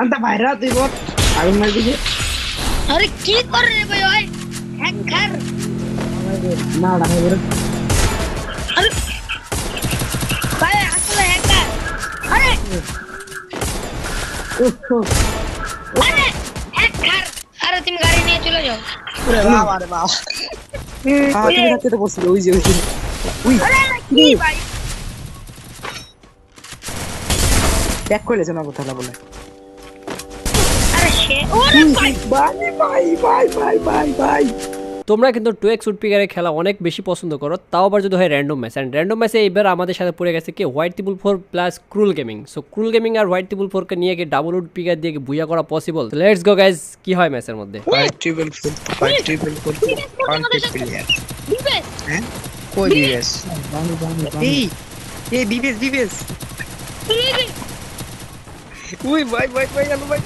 ಅಂತ বাইরে তুই বল। আগুন মারি দিছে আরে কি করে রে ভাই ওই হ্যাকার না ডাকা করে আরে ভাই আসলে হ্যাকার আরে। আরে হ্যাকার আরে তুমি গাড়ি নিয়ে চলে যাও। ওরে বাবা রে বাবা। হ্যাঁ তুমি রাখতে তো বসছিল ওই যে ওই যে। উই আরে কি ভাই? ব্যাক করে লেছে না কোথাও বলে। আরে ওরে ভাই ভাই ভাই ভাই ভাই ভাই ভাই তোমরা কিন্তু টু এক্স উডপিকারের খেলা অনেক বেশি পছন্দ করো তাও আবার যদি হয় র্যান্ডম ম্যাচ অ্যান্ড র্যান্ডম ম্যাচে এবার আমাদের সাথে পড়ে গেছে কি হোয়াইট টিপুল ফোর প্লাস ক্রুল গেমিং সো ক্রুল গেমিং আর হোয়াইট টিপুল ফোরকে নিয়ে কি ডাবল উডপিকার দিয়ে কি বুয়া করা পসিবল লেটস গো গাইজ কি হয় ম্যাচের মধ্যে five triple four five triple four player হ্যাঁ কই বানি এই এই বিবেস বিবেস উই ভাই ভাই ভাই আলো ভাই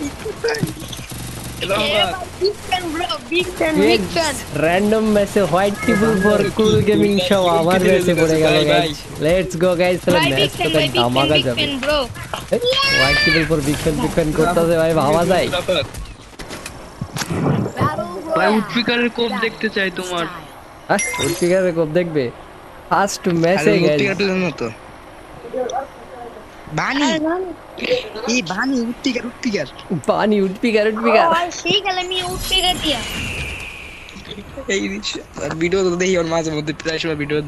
ভাই কোপ দেখতে চাই তোমার। উডপিকারের কোপ দেখবে? ফার্স্ট ম্যাচে জানো তো? এই ভিডিও তো ওর মাঝে মধ্যে প্রায় সময় ভিডিও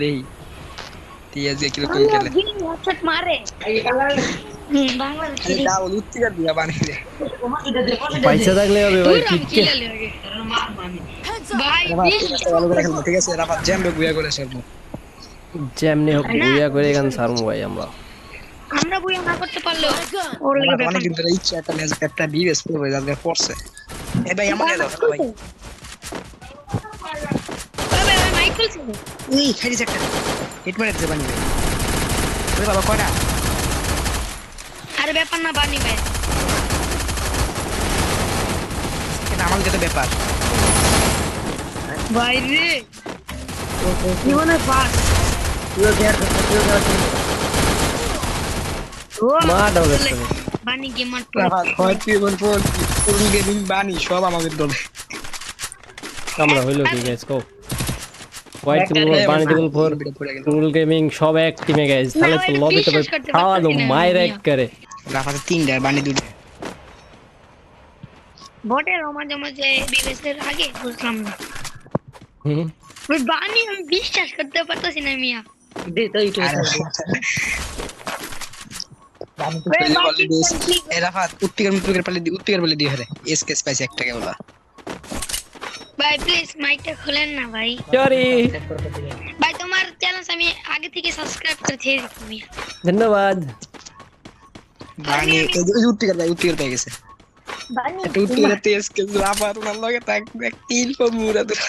তুই আজকে কীরকম খেলে। হেডশট মারে। বাংলাদেশ উত্তিকার দিয়া পয়সা থাকলে হবে ভাই ঠিক আছে, রাফাত গুয়া করে সরবো যেমনি হোক করে সারমু ভাই আমরা। আমরা বই না করতে পারল ওর লাগে ব্যাপার অনেকদিন ধরে ইচ্ছা একটা ম্যাচ একটা বিবেস করব যাদের পড়ছে। এ ভাই আমাকে দাও ভাই? ভাই ভাই মাইকেল ছিল এই খাইছিস একটা। হিট মারে দিতে বানি ওরে বাবা কয়টা? আরে ব্যাপার না বানি ভাই। এটা আমার কাছে ব্যাপার। ভাই রে জীবনে পাস তুইও দেখ তুইও দেখ ও মা বানি গেমার রাফাত তুই বল বল পুরুল গেমিং বানি সব আমাদের দলে। আমরা হইল কি গাইস কো হোয়াইট টিপুল ফোর পানি ফোর টুল গেমিং সব এক টিমে গাইস তাহলে তো লবিতে ভাই বিশ্বাস করতে খাওয়া দো মায়ের এক করে। রাফাতে তিনটা বানি দুটো। বটের মাঝে মাঝে বিবেচের আগে বুঝলাম না। হুম। বানি আমি বিশ্বাস করতে পারতেছি না মিয়া। দে তো। ইটো আরে ওই বানি এ রাফাত উত্তিকার মুত্তিকার পালে দি উত্তিকার পালে দিয়ে হরে এস কেস পাইছে একটা কেবল ভাই প্লিজ মাইকটা খুলেন না ভাই। সরি ভাই তোমার চ্যানেল আমি আগে থেকে সাবস্ক্রাইব করে দিয়ে দিচ্ছি মিয়া। ধন্যবাদ। বানি এই যে- এই যে উত্তিকার ভাই উত্তিকার পেয়ে গেছে। বানি একটা উত্তিকার তে এস কেস রাফাত ওনার লগে তাক এক তিন ফো মুরা দূর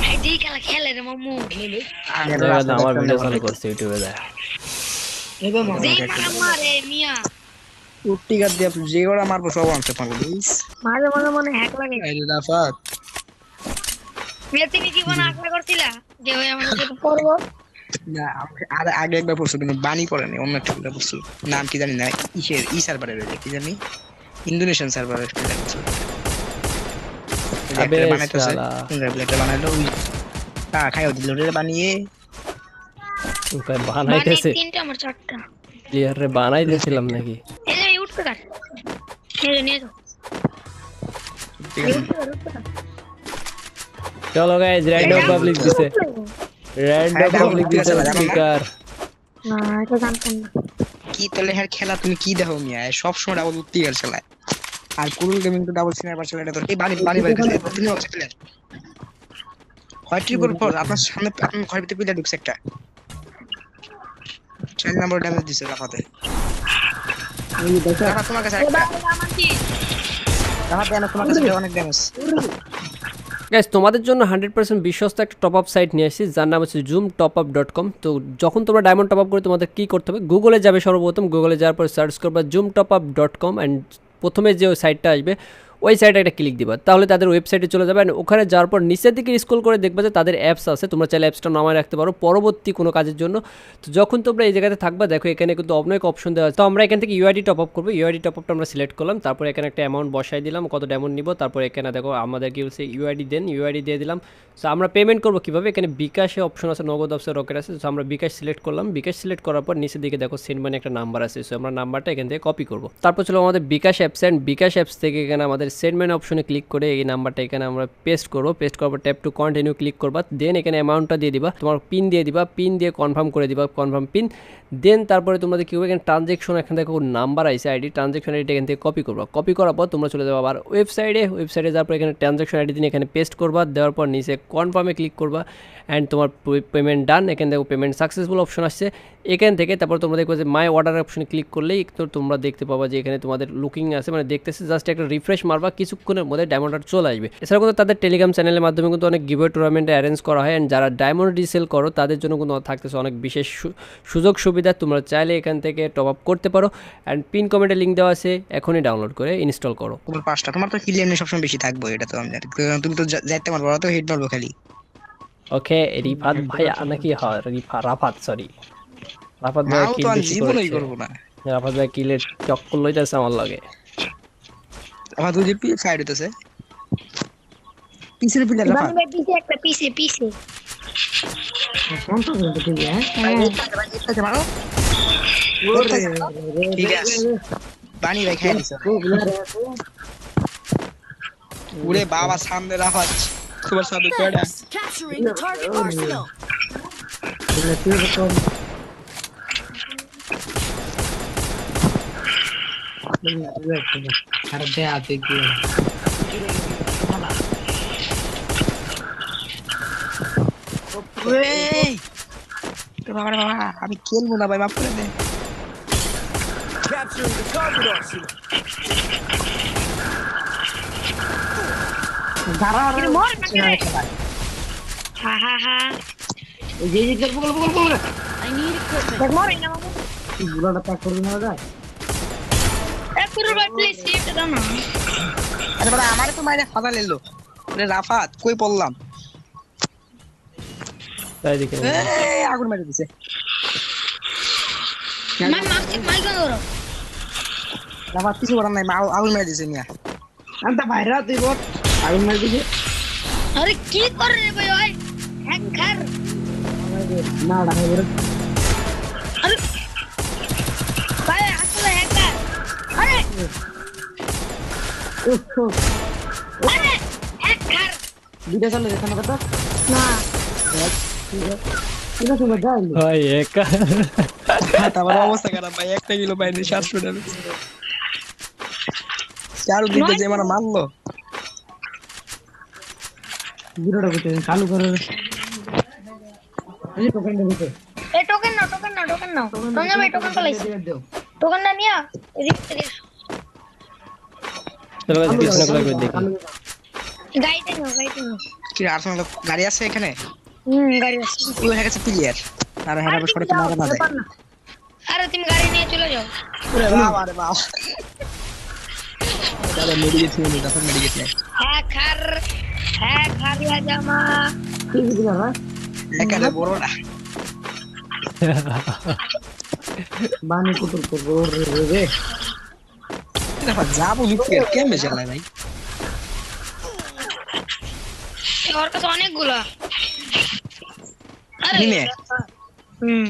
ভাই যেই খেলা খেলে রে মামু। ধন্যবাদ আমার ভিডিও চালু করছে ইউটিউবে দেখ। যেই মারা। মারে মিয়া। উত্তিকার দিয়ে যে ওরা মারবো সব আনতে পারব প্লিজ মাঝে মাঝে মনে হ্যাক লাগে। এই রাফাত তুমি জীবন আশা করছিলা? যে ওই আমার সাথে করব। না আর আগে একবার কিন্তু বানি পড়েনি অন্য একটা নাম কি জানি না ইসের ই সার্ভারের রয়েছে কি জানি? ইন্দোনেশিয়ান সার্ভারের কি জানি আবে বানাইতেছে। বানাইলো তা খাইও দিল রে বানিয়ে বানাইতেছে। তিনটা আমার চারটা। প্লেয়ার রে বানাইতেছিলাম নাকি? এই যে উঠতে কার এই নিয়ে যাও। চলো গাইস র্যান্ডম পাবলিক দিছে। র্যান্ডম পাবলিক দিছে স্পিকার না? এটা জানতাম না। কি তোলে হ্যাঁ খেলা তুমি কি দেখো মিয়া? সব সময় ডাবল উত্তি গেল চালায়। আর কুরুল গেমিং তো ডাবল সিনার চালায় এটা তো এই বানি বানি বানি তুমি হচ্ছে প্লেয়ার হয় ট্রিপল ফোর আপনার সামনে আপনার ঘরের ভিতরে প্লেয়ার ঢুকছে একটা। চার নম্বর ড্যামেজ দিছে রাফাতে। রাফা তোমার কাছে একটা। আমার কি? রাফা দেন তোমার কাছে অনেক ড্যামেজ গাইস তোমাদের জন্য হান্ড্রেড পার্সেন্ট বিশ্বস্ত একটা টপ আপ সাইট নিয়ে আসছি যার নাম হচ্ছে zoom top up dot com তো যখন তোমরা ডায়মন্ড টপ আপ করে তোমাদের কী করতে হবে গুগলে যাবে সর্বপ্রথম। গুগলে যাওয়ার পর সার্চ করবে zoom top up dot com and প্রথমে যে ওই সাইটটা আসবে ওই সাইডে একটা ক্লিক দিবা। তাহলে তাদের ওয়েবসাইটে চলে যাবে। And ওখানে যাওয়ার পর নিচের দিকে স্ক্রল করে দেখবে যে তাদের অ্যাপস আছে। তোমরা চাইলে অ্যাপসটা নামায় রাখতে পারো পরবর্তী কোনো কাজের জন্য। তো যখন তোমরা এই জায়গাতে থাকবা, দেখো এখানে কিন্তু অনেক অপশন দেওয়া আছে। তো আমরা এখান থেকে ইউআইডি টপ আপ করব। ইউআইডি টপ আপটা আমরা সিলেক্ট করলাম। তারপর এখানে একটা অ্যামাউন্ট বসাই দিলাম। কত অ্যামাউন্ট নিব? তারপর এখানে দেখো আমাদের কি বলছে ইউআইডি দেন। ইউআইডি দিয়ে দিলাম। সো আমরা পেমেন্ট করব কীভাবে? এখানে বিকাশে অপশন আছে, নগদ অপশন রকেট আছে। সো আমরা বিকাশ সিলেক্ট করলাম। বিকাশ সিলেক্ট করার পর নিচের দিকে দেখো সেন্ড মানে একটা নাম্বার আছে। সো আমরা নাম্বারটা এখান থেকে কপি করব। তারপর চলো আমাদের bKash apps and bKash apps থেকে এখানে আমাদের মানি অপশনে ক্লিক করে এই নাম্বারটা এখানে আমরা পেস্ট করব। পেস্ট করার পর ট্যাপ টু কন্টিনিউ ক্লিক করবা। দেন এখানে অ্যামাউন্টটা দিয়ে দিবা। তোমার পিন দিয়ে দিবা। পিন দিয়ে কনফার্ম করে দিবা কনফার্ম পিন দেন তারপরে তোমাদের কি হবে এখানে ট্রানজেকশন এখানে দেখো নাম্বার আইসে আইডি ট্রানজেকশন আইডি এখান থেকে কপি করবা। কপি করার পর তোমরা চলে যাব আবার ওয়েবসাইটে ওয়েবসাইটে যাওয়ার পর এখানে ট্রানজেকশন আইডি দিয়ে এখানে পেস্ট করবা। দেওয়ার পর নিচে কনফার্মে ক্লিক করবা। অ্যান্ড তোমার পেমেন্ট ডান এখানে দেখো পেমেন্ট সাকসেসফুল অপশন আসছে। এখান থেকে তারপর তোমরা দেখবে যে মাই অর্ডার অপশনে ক্লিক করলেই তো তোমরা দেখতে পাবা যে এখানে তোমাদের লুকিং আছে। মানে দেখতেছে জাস্ট একটা রিফ্রেশ মারবা কিছুক্ষণের মধ্যে ডায়মন্ড অর্ডার চলে আসবে। এছাড়া কিন্তু তাদের টেলিগ্রাম চ্যানেলের মাধ্যমে কিন্তু অনেক গিভওয়ে টুর্নামেন্টে অ্যারেঞ্জ করা হয়। অ্যান্ড যারা ডায়মন্ড রিসেল করো তাদের জন্য কিন্তু থাকতেছে অনেক বিশেষ সুযোগ সুবিধা। তোমরা চাইলে এখান থেকে টপ আপ করতে পারো। অ্যান্ড পিন কমেন্টে লিঙ্ক দেওয়া আছে। এখনই ডাউনলোড করে ইনস্টল করো। তোমার পাঁচটা। তোমার তো কিল এমনি সবসময় বেশি থাকব এটা তো আমি তুমি তো যাইতে পারব তো হেড মারবো খালি। ওকে রিফাত ভাইয়া নাকি হয় রিফা রাফাত সরি রাফাত ভাই কিল বেশি করেছে। করব না। রাফাত ভাই কিলের চক্কর লইতেছে আমার লাগে। আমার দুই ফাইট হইতেছে। পিছনে পিলার রাফা বানি ভাই পিছে একটা পিছে পিছে মারো ঠিক আছে। বানি ভাই খাই দিছে ওরে বাবা সামনে রাফা তোমার সামনে কয়টা? Capturing the target arsenal. এই! এ বাবা রে বাবা আমি খেলব না ভাই মাফ করে দে কিন্তু মর না রে হা হা হা I need equipment. দেখ মর না বাবু এ পুরো ভাই প্লিজ সিফট দাও না। আরে বাবা আমারে তো মাইরে ফাদা লেলো। আরে রাফাত কই পড়লাম? তাই দেখে এই আগুন মেরে দিছে। মাই মাই রাফাত কিছু করার নাই আগুন মেরে দিছে মিয়া। আরে কি করে রে ভাই ওই হ্যাকার আরে আরে হ্যাকার না ভাই একা আমার অবস্থা খারাপ ভাই একটা কিলো পাইনি সাতশো টাকা চারু দিকে যে মানে মারলো এই টোকেন নাও টোকেন নাও টোকেন নাও সঞ্জয় ভাই টোকেন পালাইছে টোকেনটা নিয়া থেকে। চলো গাইস পিছনে করে দেখি। গাইতে নাও গাইতে নাও। কি আর্সেনাল গাড়ি আছে এখানে? হুম গাড়ি আছে। ওই হয়ে গেছে প্লেয়ার আর হ্যাঁ আরে আবার তুমি সরে যাও, না। দেয় আরে তুমি গাড়ি নিয়ে চলে যাও। ওরে বাবা রে বাবা। দাদা মেডিকেট নিয়ে নি তারপর মেডিকেট নেই হ্যাকার হ্যাকার ইয়া জামা। একারে বড় না। বানি কুতুর করব রে যাব লিখতে কেমনে চালায় ভাই ওর কাছে অনেকগুলা আরে হুম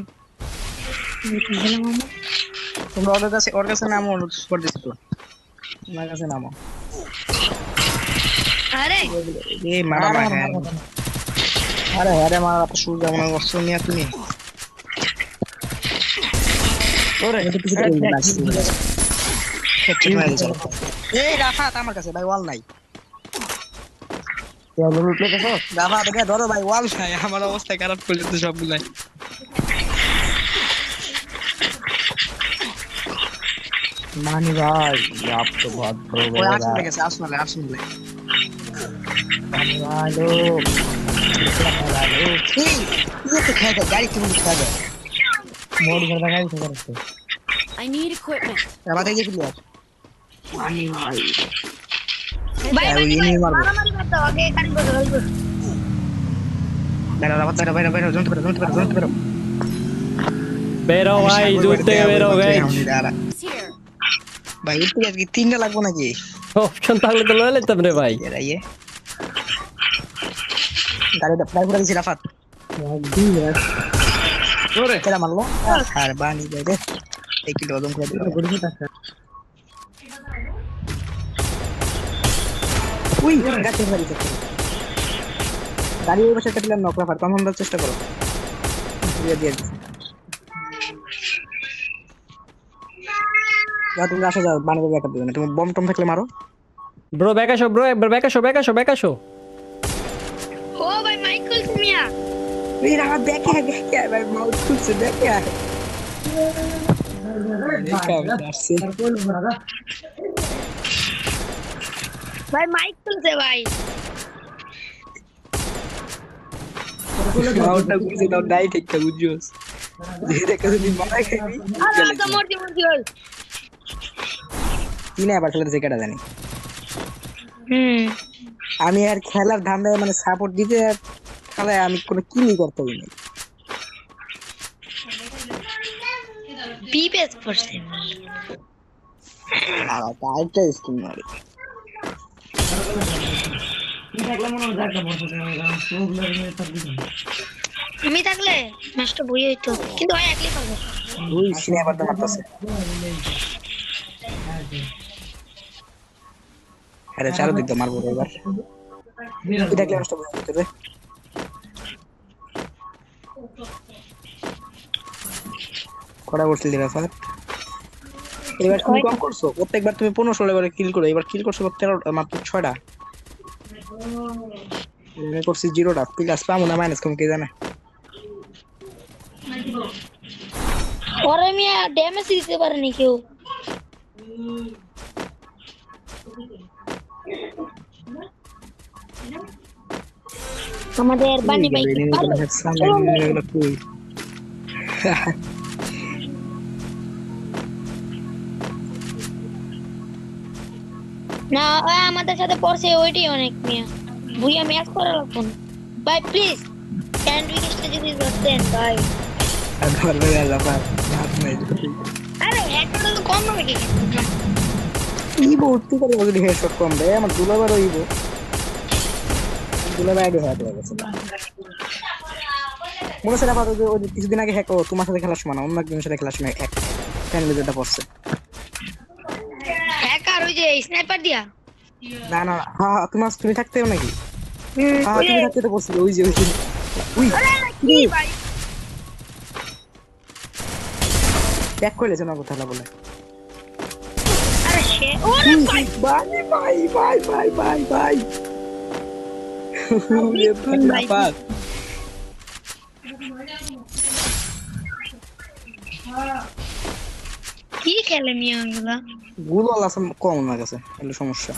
তোমরা ওর কাছে ওর কাছে নামো করে দিছো আমার কাছে নামো আরে এই মারা না আরে আরে মারা তো শুরু যাব না করছ নিয়ে তুমি ওরে এই রাফাত আমার কাছে ভাই ওয়াল নাই রাফাত এখানে ধরো ভাই ওয়াল নাই আমার অবস্থা খারাপ করলে তো সবগুলাই मानी भाई आप तो बहुत बड़े ওই আসলে গেছে আসলে আসলে हेलो এই ইয়ে তো খেয়ে দেয় গাড়ি কেমন খেয়ে দেয় मोड कर लगा इसे करते I need equipment. রাফাত এই যে ক্লিয়ার मानी भाई ভাই আর ভাই ওই ভাই enemy মারবো। মারামারি কর দাও আগে কারি করো কারি করো বেরো রাফাত বেরো বেরো বেরো জানতে পারো জানতে পারো জানতে পারো বেরো ভাই দূর থেকে বেরো গাইজ It's here. ভাই উঠতে আজকে তিনটা লাগবো নাকি অপশন থাকলে তো লয়ে নিতাম রে ভাই এরা ইয়ে গাড়িটা প্রায় ঘুরে দিছি রাফাত কেডা মারলো আর বানি যাই রে এই কিলো ওজন করে দিল উই গাছে গাড়ি চাচ্ছে গাড়ি ওই পাশে কাটলে নক রাফাত কম হামলার চেষ্টা করো। দিয়ে দিয়ে। যাও তুমি আসো যাও বানি ব্যাকআপ দিবে না তুমি বম টম থাকলে মারো। ব্রো ব্যাক আসো ব্রো একবার ব্যাক আসো ব্যাক আসো ব্যাক আসো। ও ভাই মাইকেল মিয়া এই রাফাত দেখে দেখে ভাই মাউথ খুলছে আসছি ভাই মাইক তুলছে ভাই মাউথটা খুলছে তাও নাই ঠিক বুঝছোস যদি মারা আরে আচ্ছা মরজি মরজি ভাই কিনে আবার খেলাতে যে কেটা জানি হুম। আমি আর খেলার ধান্দায় মানে সাপোর্ট দিতে আর খেলায় আমি কোনো কিনি করতে পারি না। পড়ছে আরেকটা স্কিম মারি। আমি থাকলে? ম্যাচটা বই হইতো। কিন্তু ভাই একলাই পারব দুই সিনে আবার তো মারতেছে আরে চারো দিক দিয়ে মারবো এবার। তুই দেখলে ম্যাচটা যেত রে। কটা করছিল রেফার এবার তুমি কম করছ? প্রত্যেকবার তুমি পনেরো ষোলো এবারে কিল করো। এবার কিল করছ তেরো মাত্র ছয়টা। আমি করছি জিরোটা। প্লাস পাবো না মাইনাস কম কে জানে? ওরে মিয়া ড্যামেজ দিতে পারেনি কেউ। আমাদের বানি ভাই না আমাদের সাথে পড়ছে ওইটাই অনেক মিয়া। ভুইয়া ম্যাচ করা লাগবো ভাই প্লিজ স্যান্ডউইচটা যদি ধরতেন ভাই। আরে একটা তো। কম হবে কি? ইবো উঠতে পারে যদি হেডশট কম দেয়। আমার দুলাবার ইবো। দুলাবার হ্যাক হয়ে গেছে মনে হচ্ছে ওই কিছুদিন আগে হ্যাক তোমার সাথে খেলার সময় না অন্য একজনের সাথে খেলার সময় হ্যাক ফ্যান লিজারটা পড়ছে। স্নাইপার দিয়া? না না হ্যাঁ হ্যাঁ, তোমার তুমি থাকতেও নাকি? হ্যাঁ ওই যে- তুমি থাকতে তো পড়ছিল ওই যে ওই যে। উই আরে না, কি ভাই? ব্যাক করে লেছে না বলে? আরে সে ওরে ভাই। ভাই ভাই ভাই ভাই ভাই ভাই। কি খেলে মিয়া ওগুলা গুলল আছে কম আমার কাছে এগুলো সমস্যা।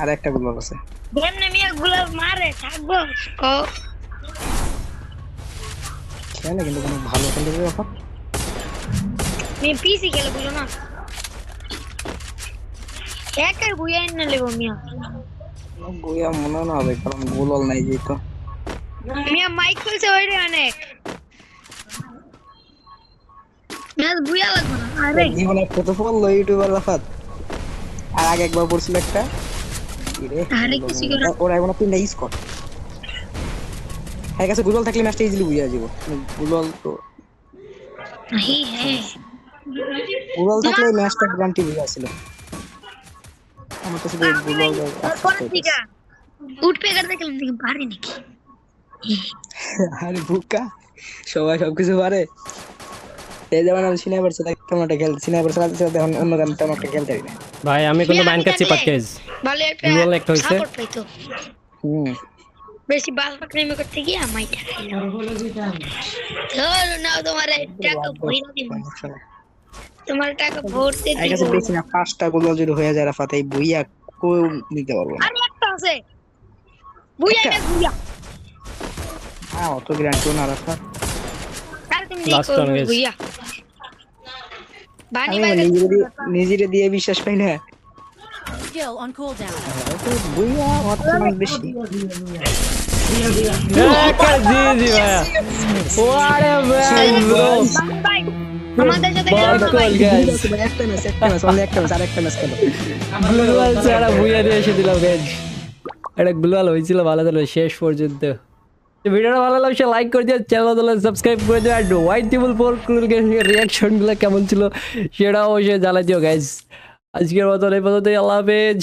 আর একটা গুলল আছে। মিয়া গুলা মারে থাকব খেলে কিন্তু কোনো ভালো খেলে মিয়া পিসি খেলে বলো না। একাই বুয়া না লেবো মিয়া। বইয়া মনে না হবে কারণ গুলল নাই যেহেতু। মিয়া মাইক খুলছে ওই রে অনেক। মিয়া বুয়া লাগবে না। আরে। জীবনে কত পড়ল ইউটিউবার লাফাত আর আগে একবার পড়ছিল একটা। আরে কিছু করে ওরা এখন তিনটা স্কট হ্যাঁ কাছে গুগল থাকলে ম্যাচটা ইজিলি বুঝা যাব গুগল তো হি হ্যাঁ। গুগল থাকলে ম্যাচটা গ্যারান্টি বুঝা ছিল। আমার কাছে গুগল উঠ পেকার দেখলাম দেখি পারে নাকি? আরে বুকা। সবাই সবকিছু পারে। এই যেমন আমি সিনেমার সাথে তেমন একটা খেলতে সিনেমার সাথে সাথে এখন অন্য গান তেমন একটা খেলতে পারি না। ভাই আমি কিন্তু মাইন কাচ্ছি পাটকেজ। ভালো একটা Dual একটা হইছে? হুম। বেশি বাল পাকড়ামি করতে গিয়ে মাইটা খাইলাম ধর নাও তোমার টাকা ভরে দিব। তোমার টাকা ভরতে দিব। বেশি না পাঁচটা গুলো যদি হয়ে যায় রাফাত এই বইয়া কেউ নিতে পারব না। আরে একটা আছে। বুইয়া? বুইয়া। হ্যাঁ অত গ্যারান্টিও না রাফাত। One, guys. বুইয়া বানি ভাই নিজেরে দিয়ে- বিশ্বাস পাই না। cooldown. বুইয়া অনেক বেশি। একটা গাইস গ্লোয়াল হয়েছিল ভালো ছিল শেষ পর্যন্ত। ভিডিওটা ভালো লাগছে লাইক করে দিও চ্যানেল সাবস্ক্রাইব করে দিও অ্যান্ড হোয়াইট টেবল ফোর রিয়াকশনগুলো কেমন ছিল সেটাও অবশ্যই জানাই দিও গাইজ আজকের মতন এই পর্যন্তই, আল্লাহ হাফেজ।